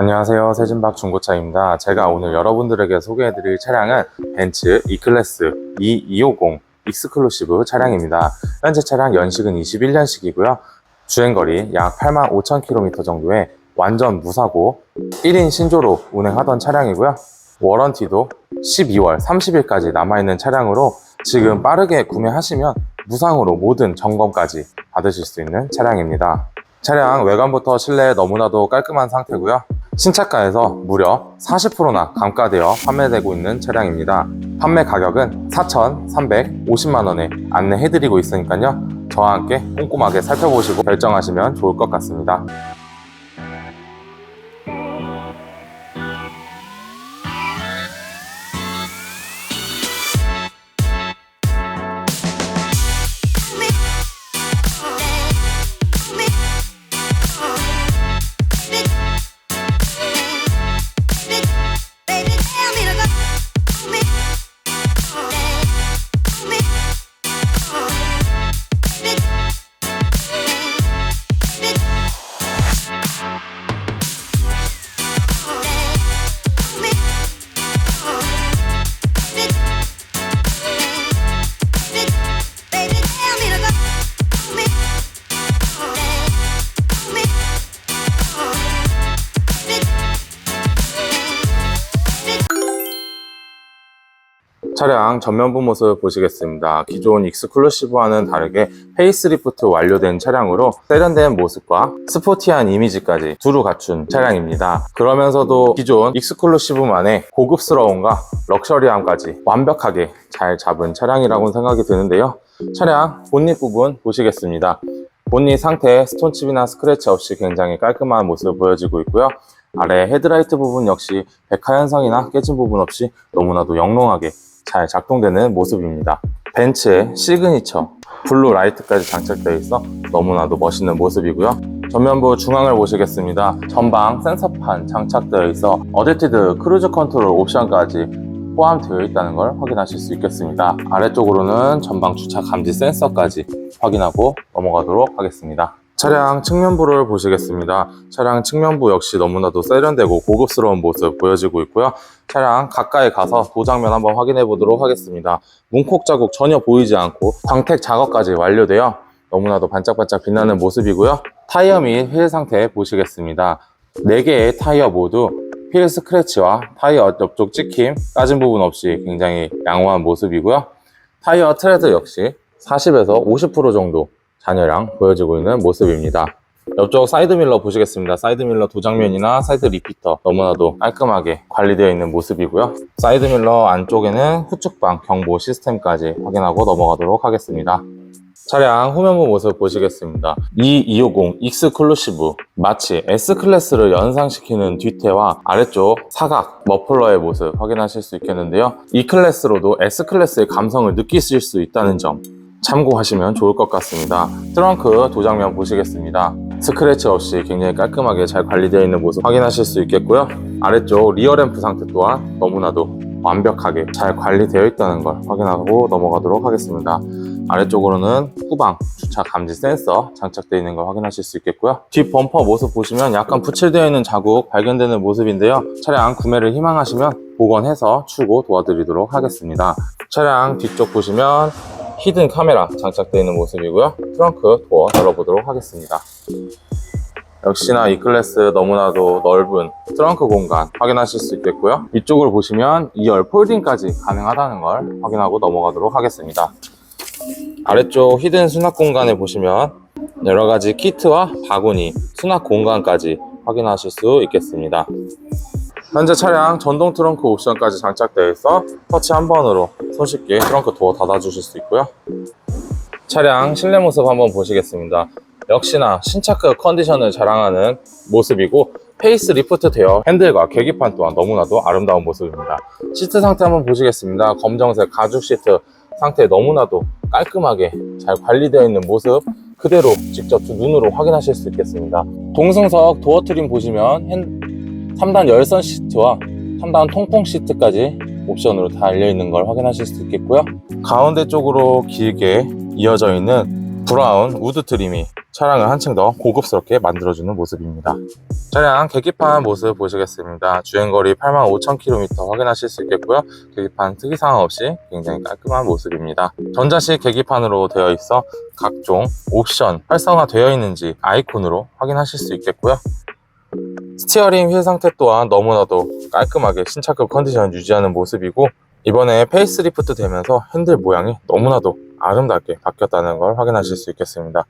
안녕하세요. 세진박 중고차입니다. 제가 오늘 여러분들에게 소개해드릴 차량은 벤츠 E클래스 E250 익스클루시브 차량입니다. 현재 차량 연식은 21년식이고요. 주행거리 약 8만 5천 km 정도의 완전 무사고 1인 신조로 운행하던 차량이고요. 워런티도 12월 30일까지 남아있는 차량으로 지금 빠르게 구매하시면 무상으로 모든 점검까지 받으실 수 있는 차량입니다. 차량 외관부터 실내 너무나도 깔끔한 상태고요. 신차가에서 무려 40%나 감가되어 판매되고 있는 차량입니다. 판매 가격은 4,350만원에 안내해드리고 있으니까요. 저와 함께 꼼꼼하게 살펴보시고 결정하시면 좋을 것 같습니다. 차량 전면부 모습 보시겠습니다. 기존 익스클루시브와는 다르게 페이스리프트 완료된 차량으로 세련된 모습과 스포티한 이미지까지 두루 갖춘 차량입니다. 그러면서도 기존 익스클루시브만의 고급스러움과 럭셔리함까지 완벽하게 잘 잡은 차량이라고 생각이 드는데요. 차량 본닛 부분 보시겠습니다. 본닛 상태 스톤칩이나 스크래치 없이 굉장히 깔끔한 모습 보여지고 있고요. 아래 헤드라이트 부분 역시 백화 현상이나 깨진 부분 없이 너무나도 영롱하게 잘 작동되는 모습입니다. 벤츠의 시그니처 블루 라이트까지 장착되어 있어 너무나도 멋있는 모습이고요. 전면부 중앙을 보시겠습니다. 전방 센서판 장착되어 있어 어댑티드 크루즈 컨트롤 옵션까지 포함되어 있다는 걸 확인하실 수 있겠습니다. 아래쪽으로는 전방 주차 감지 센서까지 확인하고 넘어가도록 하겠습니다. 차량 측면부를 보시겠습니다. 차량 측면부 역시 너무나도 세련되고 고급스러운 모습 보여지고 있고요. 차량 가까이 가서 도장면 한번 확인해 보도록 하겠습니다. 문콕 자국 전혀 보이지 않고 광택 작업까지 완료되어 너무나도 반짝반짝 빛나는 모습이고요. 타이어 및 휠 상태 보시겠습니다. 4개의 타이어 모두 휠 스크래치와 타이어 옆쪽 찍힘 까진 부분 없이 굉장히 양호한 모습이고요. 타이어 트레드 역시 40에서 50% 정도 잔여량 보여지고 있는 모습입니다. 옆쪽 사이드밀러 보시겠습니다. 사이드밀러 도장면이나 사이드 리피터 너무나도 깔끔하게 관리되어 있는 모습이고요. 사이드밀러 안쪽에는 후측방 경보 시스템까지 확인하고 넘어가도록 하겠습니다. 차량 후면부 모습 보시겠습니다. E250 익스클루시브 마치 S클래스를 연상시키는 뒤태와 아래쪽 사각 머플러의 모습 확인하실 수 있겠는데요. E클래스로도 S클래스의 감성을 느끼실 수 있다는 점 참고하시면 좋을 것 같습니다. 트렁크 도장면 보시겠습니다. 스크래치 없이 굉장히 깔끔하게 잘 관리되어 있는 모습 확인하실 수 있겠고요. 아래쪽 리어램프 상태 또한 너무나도 완벽하게 잘 관리되어 있다는 걸 확인하고 넘어가도록 하겠습니다. 아래쪽으로는 후방 주차 감지 센서 장착되어 있는 걸 확인하실 수 있겠고요. 뒷 범퍼 모습 보시면 약간 부칠되어 있는 자국 발견되는 모습인데요. 차량 구매를 희망하시면 복원해서 출고 도와드리도록 하겠습니다. 차량 뒤쪽 보시면 히든 카메라 장착되어 있는 모습이고요. 트렁크 도어 열어보도록 하겠습니다. 역시나 이 클래스 너무나도 넓은 트렁크 공간 확인하실 수 있겠고요. 이쪽을 보시면 2열 폴딩까지 가능하다는 걸 확인하고 넘어가도록 하겠습니다. 아래쪽 히든 수납 공간에 보시면 여러 가지 키트와 바구니, 수납 공간까지 확인하실 수 있겠습니다. 현재 차량 전동 트렁크 옵션까지 장착되어 있어 터치 한 번으로 손쉽게 트렁크 도어 닫아주실 수 있고요. 차량 실내 모습 한번 보시겠습니다. 역시나 신차급 컨디션을 자랑하는 모습이고 페이스 리프트 되어 핸들과 계기판 또한 너무나도 아름다운 모습입니다. 시트 상태 한번 보시겠습니다. 검정색 가죽 시트 상태 너무나도 깔끔하게 잘 관리되어 있는 모습 그대로 직접 두 눈으로 확인하실 수 있겠습니다. 동승석 도어 트림 보시면 핸- 3단 열선 시트와 3단 통풍 시트까지 옵션으로 달려 있는 걸 확인하실 수 있겠고요. 가운데 쪽으로 길게 이어져 있는 브라운 우드 트림이 차량을 한층 더 고급스럽게 만들어주는 모습입니다. 차량 계기판 모습 보시겠습니다. 주행거리 85,000km 확인하실 수 있겠고요. 계기판 특이사항 없이 굉장히 깔끔한 모습입니다. 전자식 계기판으로 되어 있어 각종 옵션 활성화되어 있는지 아이콘으로 확인하실 수 있겠고요. 스티어링 휠 상태 또한 너무나도 깔끔하게 신차급 컨디션을 유지하는 모습이고 이번에 페이스리프트 되면서 핸들 모양이 너무나도 아름답게 바뀌었다는 걸 확인하실 수 있겠습니다.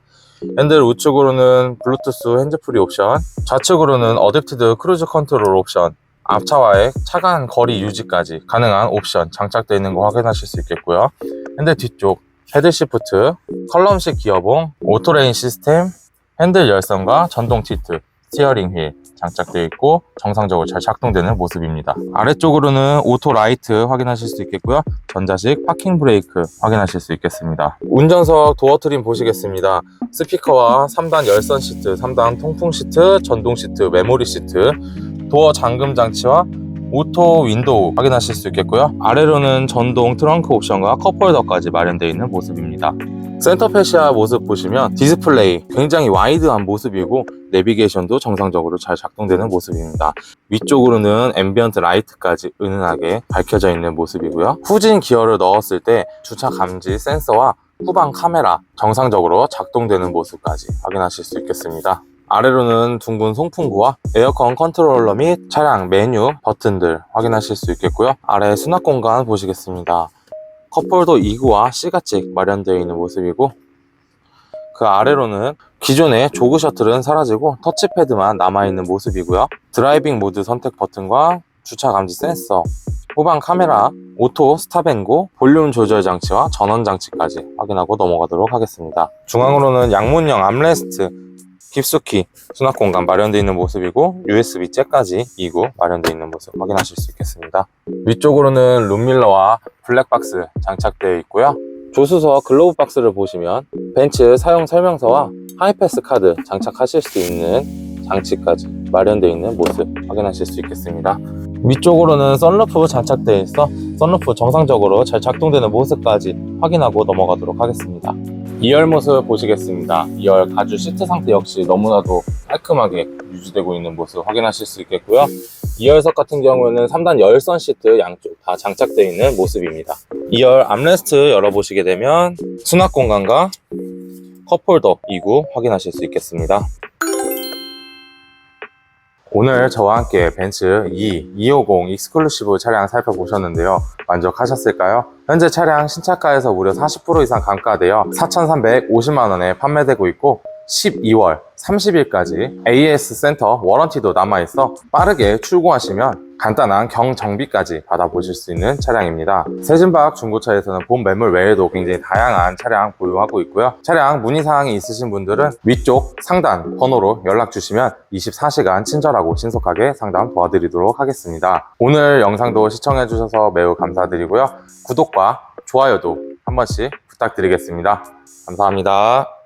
핸들 우측으로는 블루투스 핸즈프리 옵션, 좌측으로는 어댑티드 크루즈 컨트롤 옵션, 앞차와의 차간 거리 유지까지 가능한 옵션 장착되어 있는 거 확인하실 수 있겠고요. 핸들 뒤쪽 헤드 시프트, 컬럼식 기어봉, 오토레인 시스템, 핸들 열선과 전동 티트, 스티어링 휠 장착되어 있고 정상적으로 잘 작동되는 모습입니다. 아래쪽으로는 오토 라이트 확인하실 수 있겠고요. 전자식 파킹 브레이크 확인하실 수 있겠습니다. 운전석 도어 트림 보시겠습니다. 스피커와 3단 열선 시트, 3단 통풍 시트, 전동 시트, 메모리 시트, 도어 잠금 장치와 오토 윈도우 확인하실 수 있겠고요. 아래로는 전동 트렁크 옵션과 컵홀더까지 마련되어 있는 모습입니다. 센터 패시아 모습 보시면 디스플레이 굉장히 와이드한 모습이고 내비게이션도 정상적으로 잘 작동되는 모습입니다. 위쪽으로는 앰비언트 라이트까지 은은하게 밝혀져 있는 모습이고요. 후진 기어를 넣었을 때 주차 감지 센서와 후방 카메라 정상적으로 작동되는 모습까지 확인하실 수 있겠습니다. 아래로는 둥근 송풍구와 에어컨 컨트롤러 및 차량 메뉴 버튼들 확인하실 수 있겠고요. 아래 수납 공간 보시겠습니다. 컵홀더 2구와 C가찍 마련되어 있는 모습이고 그 아래로는 기존의 조그 셔틀은 사라지고 터치패드만 남아있는 모습이고요. 드라이빙 모드 선택 버튼과 주차 감지 센서, 후방 카메라, 오토 스탑앤고, 볼륨 조절 장치와 전원 장치까지 확인하고 넘어가도록 하겠습니다. 중앙으로는 양문형 암레스트, 깊숙이 수납 공간 마련되어 있는 모습이고 USB 잭까지 2구 마련되어 있는 모습 확인하실 수 있겠습니다. 위쪽으로는 룸밀러와 블랙박스 장착되어 있고요. 조수석 글로브 박스를 보시면 벤츠 사용 설명서와 하이패스 카드 장착하실 수 있는 장치까지 마련되어 있는 모습 확인하실 수 있겠습니다. 위쪽으로는 썬루프 장착되어 있어 썬루프 정상적으로 잘 작동되는 모습까지 확인하고 넘어가도록 하겠습니다. 2열 모습 보시겠습니다. 2열 가죽 시트 상태 역시 너무나도 깔끔하게 유지되고 있는 모습 확인하실 수 있겠고요. 2열석 같은 경우에는 3단 열선 시트 양쪽 다 장착되어 있는 모습입니다. 2열 암레스트 열어보시게 되면 수납 공간과 컵홀더 2구 확인하실 수 있겠습니다. 오늘 저와 함께 벤츠 E 250 익스클루시브 차량 살펴보셨는데요. 만족하셨을까요? 현재 차량 신차가에서 무려 40% 이상 감가되어 4,350만 원에 판매되고 있고 12월 30일까지 AS 센터 워런티도 남아있어 빠르게 출고하시면 간단한 경정비까지 받아보실 수 있는 차량입니다. 세진박 중고차에서는 본 매물 외에도 굉장히 다양한 차량 보유하고 있고요. 차량 문의사항이 있으신 분들은 위쪽 상단 번호로 연락 주시면 24시간 친절하고 신속하게 상담 도와드리도록 하겠습니다. 오늘 영상도 시청해주셔서 매우 감사드리고요. 구독과 좋아요도 한 번씩 부탁드리겠습니다. 감사합니다.